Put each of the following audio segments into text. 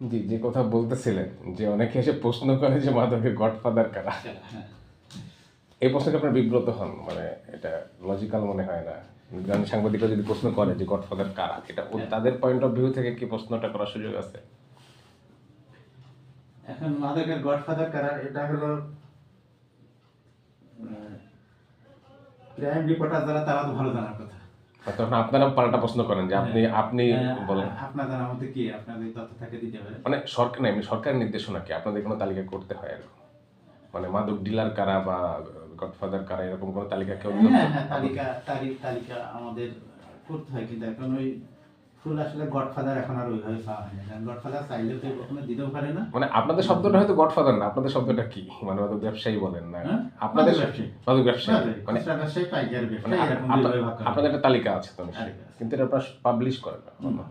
জি যে কথা বলতেছিলেন যে অনেকে এসে প্রশ্ন করে যে মাদকের গডফাদার কারা? হ্যাঁ। এই প্রশ্নকে আপনার বিব্রত হন মানে এটা লজিক্যাল মনে হয় না। কারণ সাংবাদিকরা যদি প্রশ্ন করে যে গডফাদার কারা? এটা তাদের পয়েন্ট অফ ভিউ থেকে কি প্রশ্নটা করার সুযোগ আছে? এখন মাদকের গডফাদার কারা এটা হলো ক্রাইম রিপোর্টার যারা তারা তো ভালো জানার তখন আপনারা পাল্টা প্রশ্ন করেন যে আপনি আপনি হ্যাঁ, বলেন। আপনার জানার কি? আপনাদের তথ্য থাকে দিতে পারে। মানে সরকার না সরকারের নির্দেশনা কি? আপনাদের কোনো তালিকা করতে হয় এরকম? মানে মাদক ডিলার কারা বা গডফাদার কারা এরকম কোনো তালিকা কেউ হ্যাঁ হ্যাঁ তালিকা তালিকা আমাদের করতে হয় কিন্তু এখন ওই ফুল আসলে গডফাদার এখন আর ওইভাবে পাওয়া হয় না গডফাদার চাইলেও কখনো দিতেও পারে না। মানে আপনাদের শব্দটা হয়তো গডফাদার না আপনাদের শব্দটা কি? মানে মাদক ব্যবসায়ী বলেন না। হ্যাঁ? আপনাদের মাদক ব্যবসায়ী। মানে ব্যবসায়ী পাইকারি মানে ব্যবসায়ী এরকম দুইভাবে ভাগ করা। আপনাদের একটা তালিকা আছে তো আছে। কিন্তু এটা আপনারা পাবলিশ করেন না।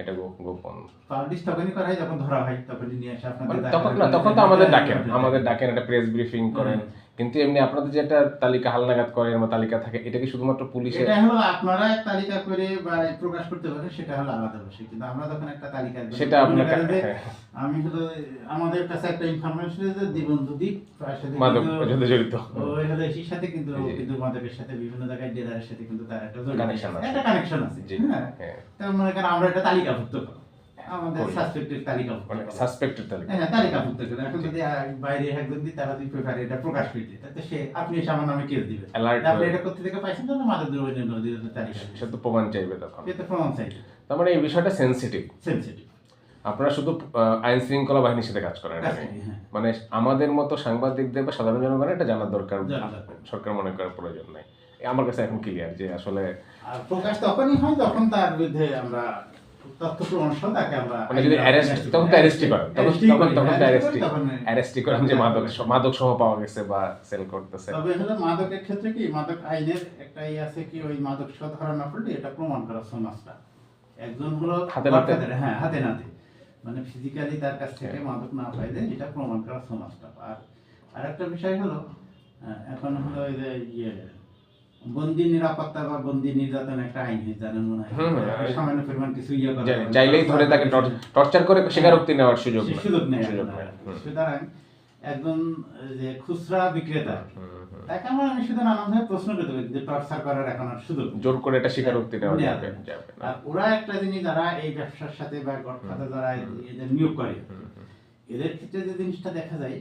এটা গোপন। পাবলিশ তখনই করা হয় যখন ধরা হয় তখনই নিয়ে আসে আপনাদের মানে তখন না তখন তো আমাদের ডাকেন। আমাদের ডাকেন একটা প্রেস ব্রিফিং করেন। কিন্তু এমনি আপনাদের যেটা তালিকা হালনাগাদ করেন বা তালিকা থাকে এটা কি শুধুমাত্র পুলিশের? এটা হলো আপনারা এক তালিকা করে বা প্রকাশ করতে পারেন সেটা হলো আলাদা বিষয়। কিন্তু আমরা যখন একটা তালিকা দিই, সেটা আপনার করেন হ্যাঁ। আমি হলো আমাদের কাছে একটা ইনফরমেশন যে দিবন্ধু দ্বীপ তার সাথে মাদক সাথে জড়িত। ওই হলো এসির সাথে কিন্তু। কিন্তু মাদকের সাথে বিভিন্ন জায়গায় ডিলারের সাথে কিন্তু তার একটা Connection আছে। একটা কানেকশন আছে হ্যাঁ। হ্যাঁ। তো মনে আমরা একটা তালিকাভুক্ত করব। আমাদের। সাসপেক্টেড তালিকাভুক্ত মানে সাসপেক্টেড তালিকা। হ্যাঁ তালিকাভুক্ত করে। এখন যদি বাইরে একজন দিই তারা যদি পেপারে এটা প্রকাশ করে তাতে সে আপনি এসে আমার নামে কেস দিবেন। আপনি এটা করতে থেকে পাইছেন তো মাদক দ্রব্য নিয়ন্ত্রণ তালিকা সে তো প্রমাণ চাইবে তখন। এটা প্রমাণ চাই তার মানে এই বিষয়টা সেনসিটিভ সেনসিটিভ আপনারা শুধু আইন শৃঙ্খলা বাহিনীর সাথে কাজ করেন হ্যাঁ। মানে আমাদের মতো সাংবাদিকদের বা সাধারণ জনগণের এটা জানার দরকার সরকার মনে করার প্রয়োজন নাই। আমার কাছে এখন ক্লিয়ার যে আসলে প্রকাশ তখনই হয় যখন তার বিরুদ্ধে আমরা তথ্য প্রমাণ তাকে আমরা যদি অ্যারেস্ট তখন তো অ্যারেস্টই করেন। তখন তখন তখন অ্যারেস্টই অ্যারেস্টই করেন যে মাদক মাদক সহ পাওয়া গেছে বা সেল করতেছে। তবে হলো মাদকের ক্ষেত্রে কি? মাদক আইনের একটা ই আছে কি? ওই মাদক সহ ধরা না পড়লে এটা প্রমাণ করা সমাজটা। একজন হলো হাতে নাতে? হ্যাঁ হাতে নাতে। মানে ফিজিক্যালি তার কাছ থেকে মাদক না পাইলে এটা প্রমাণ করা সমাজটা। আর আরেকটা বিষয় হলো এখন হলো যে ইয়ে বন্দি নিরাপত্তা বা বন্দি নির্যাতন একটা আইন হয়েছে জানেন মনে হয়। একটা হুম। সামান্য পরিমাণ কিছু ইয়ে করা চাইলেই ধরে তাকে টর্চার করে স্বীকারোক্তি নেওয়ার সুযোগ সুযোগ নেই। সুতরাং একজন যে খুচরা বিক্রেতা। তাকে আমরা আমি শুধু নানানভাবে প্রশ্ন করতে পারি যে টর্চার করার এখন আর সুযোগ জোর করে এটা স্বীকারোক্তি নেওয়া যাবে আর ওরা একটা জিনিস যারা এই ব্যবসার সাথে বা গডফাদার যারা নিয়োগ করে এদের ক্ষেত্রে যে জিনিসটা দেখা যায়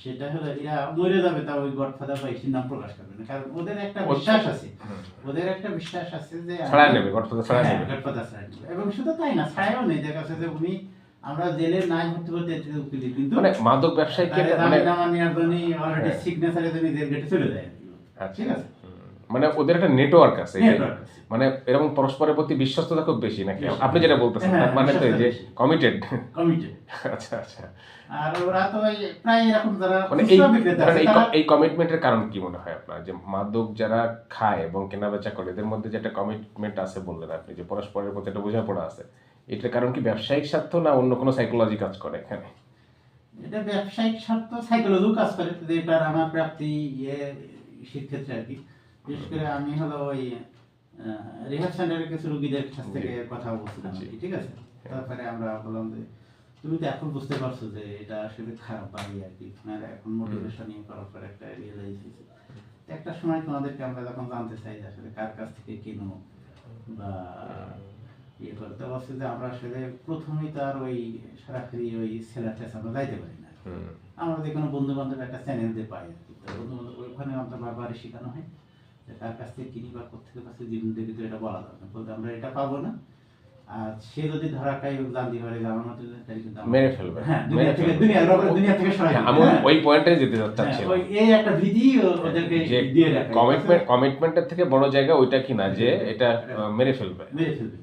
সেটা হলো এরা মরে যাবে তা ওই গডফাদার বা এসির নাম প্রকাশ করবে না কারণ ওদের একটা বিশ্বাস আছে ওদের একটা বিশ্বাস আছে যে ছাড়াই নেবে গডফাদার ছাড়াই হ্যাঁ, নেবে গডফাদার ছাড়াই নেবে। এবং শুধু তাই না ছাড়াইও নেই দেখা যাচ্ছে যে উনি আমরা জেলের নাই ভর্তি করতে উকিল কিন্তু মানে মাদক ব্যবসায়ীকে মানে জামিননামা নেওয়ার জন্যই already হ্যাঁ। signature জেল গেটে চলে যায় আচ্ছা। ঠিক আছে। মানে ওদের একটা নেটওয়ার্ক আছে। মানে এরকম পরস্পরের প্রতি বিশ্বস্ততা খুব বেশি নাকি? আপনি যেটা বলতেছেন হ্যাঁ, মানে তো যে কমিটেড কমিটেড আচ্ছা আচ্ছা। আর ওরা তো প্রায় এরকম যারা মানে এই এই কমিটমেন্টের কারণ কি মনে হয় আপনার? যে মাদক যারা খায় এবং কেনা বেচা করে এদের মধ্যে যে একটা কমিটমেন্ট আছে বললেন আপনি যে পরস্পরের প্রতি একটা বোঝাপড়া আছে এটার কারণ কি ব্যবসায়িক স্বার্থ না অন্য কোনো সাইকোলজি কাজ করে এখানে? এটা ব্যবসায়িক স্বার্থ সাইকোলজিও কাজ করে আমার প্রাপ্তি ইয়ে সেক্ষেত্রে আর কি। বিশেষ করে আমি হলো ওই রিহাব সেন্টারের কিছু রুগীদের কাছ থেকে কথা বলছিলাম ঠিক আছে? তারপরে আমরা বললাম যে তুমি তো এখন বুঝতে পারছ যে এটা আসলে খারাপ বাড়ি আর কি। আপনার এখন মোটিভেশন নিয়ে করার পর একটা রিয়েলাইজ হয়েছে। একটা সময় তোমাদেরকে আমরা যখন জানতে চাই যে আসলে কার কাছ থেকে কিনো বা ইয়ে করতে বলছে যে আমরা আসলে প্রথমেই তো আর ওই সরাসরি ওই সেলার আমরা যাইতে পারি না। আমরা যে কোনো বন্ধু বান্ধব একটা চ্যানেল দিয়ে পাই আর কি। বন্ধু বান্ধব ওইখানে আমরা বারবার শেখানো হয়। কার কাছ থেকে কিনি বা কোথেকে কাছে জীবন দেবী তো এটা বলা যাবে না। বলতে আমরা এটা পাবো না। আর সে যদি ধরা খাই জানতে পারে যে আমার মতো মেরে ফেলবে। হ্যাঁ দুনিয়া থেকে দুনিয়া দুনিয়া থেকে সরাই। হ্যাঁ, আমি হ্যাঁ। ওই পয়েন্টে যেতে চাচ্ছিলাম। ওই এই একটা বিধি ওদেরকে দিয়ে রাখে। কমিটমেন্ট কমিটমেন্টের থেকে বড় জায়গা ওইটা কিনা যে এটা মেরে ফেলবে। মেরে ফেলবে।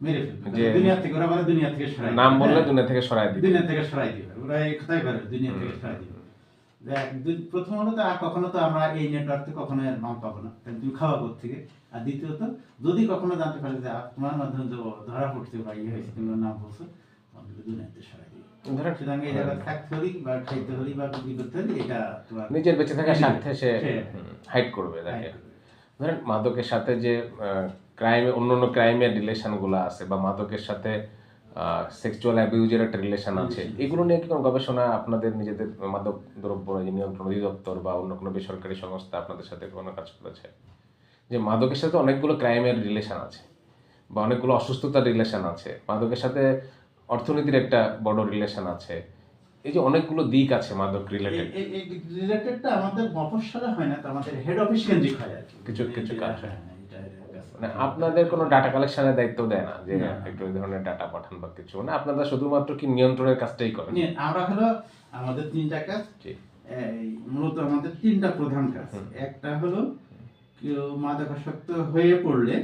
মেরে ফেলবে। দুনিয়া থেকে ওরা বলে দুনিয়া থেকে সরাই নাম বললে। দুনিয়া থেকে সরাই দিবে। দুনিয়া থেকে সরাই দিবে। ওরা এই কথাই করে দুনিয়া থেকে সরাই দিবে। তো কখনো তো আমরা এই নেটওয়ার্ক থেকে কখনো নাম পাবো না। কারণ তুমি খাওয়া কোথা থেকে? আর দ্বিতীয়ত যদি কখনো জানতে পারে যে তোমার মাধ্যমে যে ধরা পড়ছে বা ইয়ে হয়েছে তোমার নাম বলছো দুনিয়াতে সরাই সুতরাং এই জায়গায় থাকতে হলি বা খাইতে হলি বা বিক্রি করতে হলি এটা তোমার নিজের বেঁচে থাকার স্বার্থে সে সে- হাইড করবে তাকে। ধরেন মাদকের সাথে যে ক্রাইমে অন্য অন্য ক্রাইমের রিলেশনগুলো আছে বা মাদকের সাথে সেক্সুয়াল অ্যাবিউজের একটা রিলেশন আছে। এগুলো নিয়ে কি কোনো গবেষণা আপনাদের নিজেদের মাদক দ্রব্য নিয়ন্ত্রণ অধিদপ্তর বা অন্য কোনো বেসরকারি সংস্থা আপনাদের সাথে কোনো কাজ করেছে? যে মাদকের সাথে অনেকগুলো ক্রাইমের রিলেশন আছে বা অনেকগুলো অসুস্থতার রিলেশন আছে। মাদকের সাথে অর্থনীতির একটা বড় রিলেশন আছে। এই যে অনেকগুলো দিক আছে মাদক রিলেটেড রিলেটেডটা আমাদের মফস্বলে হয় না তো আমাদের হেড অফিস কেন্দ্রিক হয় আর কিছু- কিছু কাজ হয়। মানে আপনাদের কোনো ডাটা কালেকশনের দায়িত্ব দেয় না যে একটু এই ধরনের ডাটা পাঠান বা কিছু। মানে আপনারা শুধুমাত্র কি নিয়ন্ত্রণের কাজটাই করেন? নিয়ে, আমরা হলো আমাদের তিনটা কাজ। মূলত আমাদের তিনটা প্রধান কাজ। একটা হলো কেউ মাদকাসক্ত হয়ে পড়লে।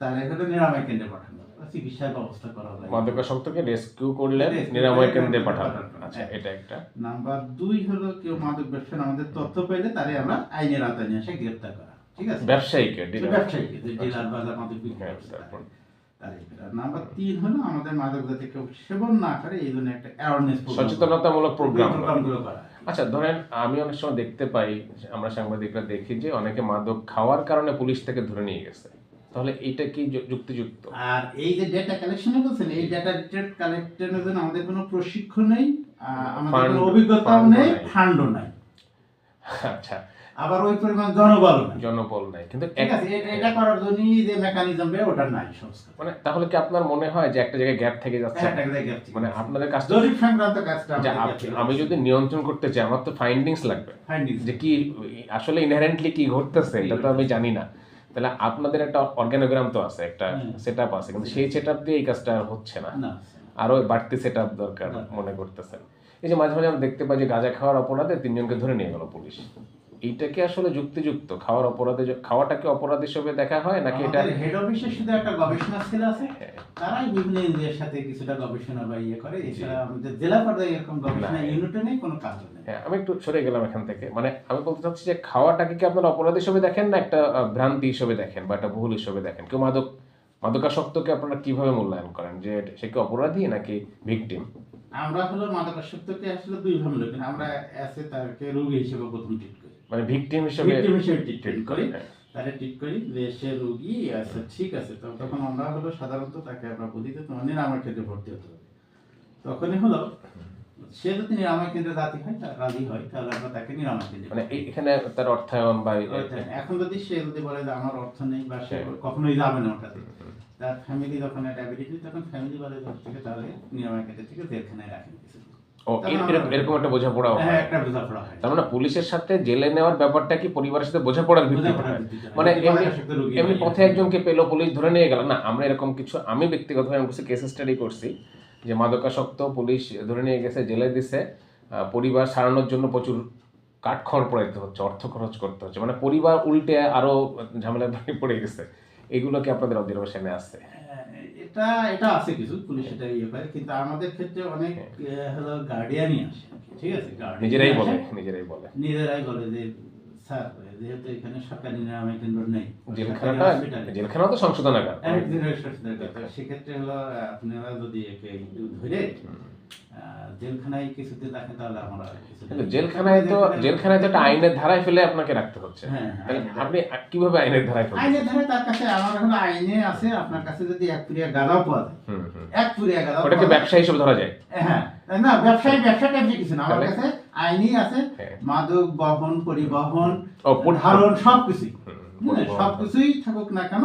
তার হলো নিরাময় কেন্দ্রে পাঠানো বা চিকিৎসার ব্যবস্থা করা হয়। মাদকাসক্তকে রেস্কিউ করলে নিরাময় কেন্দ্রে পাঠানো। আচ্ছা হ্যাঁ। এটা একটা। নাম্বার দুই হলো কেউ মাদক ব্যবসার আমাদের তথ্য পেলে তারে আমরা আইনের আওতায় নিয়ে এসে গ্রেপ্তার করা ঠিক আছে? ব্যবসায়ীকে ব্যবসায়ীকে ডিলার বা মাদক বিক্রি হ্যাঁ, করছে তারপর? তারে গ্রেপ্তার। নাম্বার তিন হলো আমাদের মাদক যাতে কেউ সেবন না করে এই জন্য একটা অ্যাওয়ারনেস সচেতনতামূলক প্রোগ্রাম প্রোগ্রামগুলো করা। আচ্ছা ধরেন আমি অনেক সময় দেখতে পাই আমরা সাংবাদিকরা দেখি যে অনেকে মাদক খাওয়ার কারণে পুলিশ থেকে ধরে নিয়ে গেছে। তাহলে এটা কি যুক্তিযুক্ত? আর এই যে ডেটা কালেকশনে বলছেন এই ডেটা কালেক্টরের জন্য আমাদের কোনো প্রশিক্ষণ নেই আমাদের কোনো অভিজ্ঞতাও নেই ফান্ডও নাই। আচ্ছা আবার ওই পরিমাণ জনবল জনবল নাই কিন্তু ঠিক আছে এটা- করার জন্যই যে মেকানিজম বের ওটা নাই সংস্থা মানে তাহলে কি আপনার মনে হয় যে একটা জায়গায় গ্যাপ থেকে যাচ্ছে? একটা জায়গায়। মানে আপনাদের কাজটা জরিপ সংক্রান্ত কাজটা আমি যদি নিয়ন্ত্রণ করতে চাই আমার তো ফাইন্ডিংস লাগবে। Findings। যে কি আসলে ইনহেরেন্টলি কি ঘটতেছে এটা তো আমি জানি না। তাহলে আপনাদের একটা অর্গানোগ্রাম তো আছে একটা হুম। সেট আছে কিন্তু সেই সেট দিয়ে এই কাজটা আর হচ্ছে না। আরও বাড়তি সেট দরকার দরকার। মনে করতেছেন এই যে মাঝে মাঝে আমরা দেখতে পাই যে গাঁজা খাওয়ার অপরাধে তিনজনকে ধরে নিয়ে গেল পুলিশ। এইটা কি আসলে যুক্তিযুক্ত? খাওয়ার অপরাধে খাওয়াটাকে অপরাধ হিসেবে দেখা হয় নাকি এটা হেড অফিসে শুধু একটা গবেষণা সেল আছে। হ্যাঁ। তারাই বিভিন্ন এনজিওর সাথে কিছুটা গবেষণা বা ইয়ে করে। এছাড়া আমাদের জেলা পর্যায়ে এরকম গবেষণা ইউনিটে নেই কোনো কাজ নেই। হ্যাঁ আমি একটু সরে গেলাম এখান থেকে। মানে আমি বলতে চাচ্ছি যে খাওয়াটাকে কি আপনারা অপরাধ হিসেবে দেখেন না একটা ভ্রান্তি হিসেবে দেখেন বা একটা ভুল হিসেবে দেখেন? কেউ মাদক মাদকাসক্তকে আপনারা কীভাবে মূল্যায়ন করেন? যে সে কি অপরাধী নাকি ভিকটিম আমরা হলো মাদকাসক্তকে আসলে দুই ভাবে আমরা আছে তাকে রোগী হিসেবে প্রথম ট্রিট মানে ভিকটিম হিসেবে Victim হিসেবে ট্রিটমেন্ট করি হ্যাঁ। তারে ট্রিট করি যে সে রোগী আছে ঠিক আছে তো তখন আমরা হলো সাধারণত তাকে আমরা বলি যে তোমার নিরাময় কেন্দ্রে ভর্তি হতে হবে। তখনই হলো সে যদি নিরাময় কেন্দ্রে রাজি হয় তা রাজি হয় তাহলে আমরা তাকে নিরাময় কেন্দ্রে মানে এখানে তার অর্থায়ন বা এই- এখন যদি সে যদি বলে যে আমার অর্থ নেই বা সে হ্যাঁ। কখনোই যাবে না ওটাতে তার ফ্যামিলি যখন একটা অ্যাবিলিটি তখন ফ্যামিলি বলে থেকে তাহলে নিরাময় কেন্দ্র থেকে জেলখানায় রাখেন কিছু। এরকম- এরকম একটা বোঝাপড়াও হ্যাঁ একটা বোঝাপড়া তার মানে পুলিশের সাথে জেলে নেওয়ার ব্যাপারটা কি পরিবারের সাথে বোঝাপড়ার ভিত্তিতে? বোঝাপড়ার ভিত্তিতে। মানে এমনি পথে একজনকে পেল পুলিশ ধরে নিয়ে গেল। না আমরা এরকম কিছু আমি ব্যক্তিগতভাবে আমি কেস স্টাডি করছি যে মাদকাসক্ত পুলিশ ধরে নিয়ে গেছে জেলে দিছে। পরিবার সারানোর জন্য প্রচুর কাঠ খড় পড়াইতে হচ্ছে অর্থ খরচ করতে হচ্ছে। মানে পরিবার উল্টে আরও ঝামেলা পড়ে গেছে। এগুলো কি আপনাদের অবজারভেশনে আছে এটা এটা আছে কিছু পুলিশ এটা ইয়ে পায় কিন্তু আমাদের ক্ষেত্রে অনেক হলো গার্ডিয়ানই আসে ঠিক আছে? নিজেরাই বলে নিজেরাই বলে। নিজেরাই বলে যে স্যার যেহেতু এখানে সরকারি নিরাময় কেন্দ্র নেই জেলখানাটা সরকারি hospital নেই। জেলখানাও তো সংশোধনাগার। একদিনের সচেতন করতে হবে। সেক্ষেত্রে হলো আপনারা যদি একে ধরে জেলখানায় কিছুদিন রাখেন তাহলে আমরা জেলখানায় তো জেলখানায় তো একটা আইনের ধারায় ফেলে আপনাকে রাখতে হচ্ছে। হ্যাঁ, আইনের আপনি কীভাবে আইনের ধারায় ফেলবেন? আইনের ধারে তার কাছে আমার হলো আইনে আছে আপনার কাছে যদি এক পুরিয়া গাঁদাও পাওয়া যায়। এক পুরিয়া গাঁদাও ওটাকে ব্যবসা হিসেবে ধরা যায়। হ্যাঁ না ব্যবসায়ী ব্যবসা ট্যাবসা কিছু না। আমার কাছে আইনই আছে হ্যাঁ। মাদক বহন পরিবহন ধারণ সবকিছুই। সবকিছুই থাকুক না কেন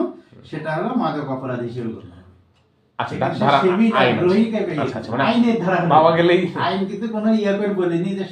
সেটা হলো মাদক অপরাধ হিসেবে আচ্ছা ধারা আইন আচ্ছা আচ্ছা মানে আইনের ধারা পাওয়া গেলেই আইন কিন্তু কোনো ইয়ে করে বলেনি যে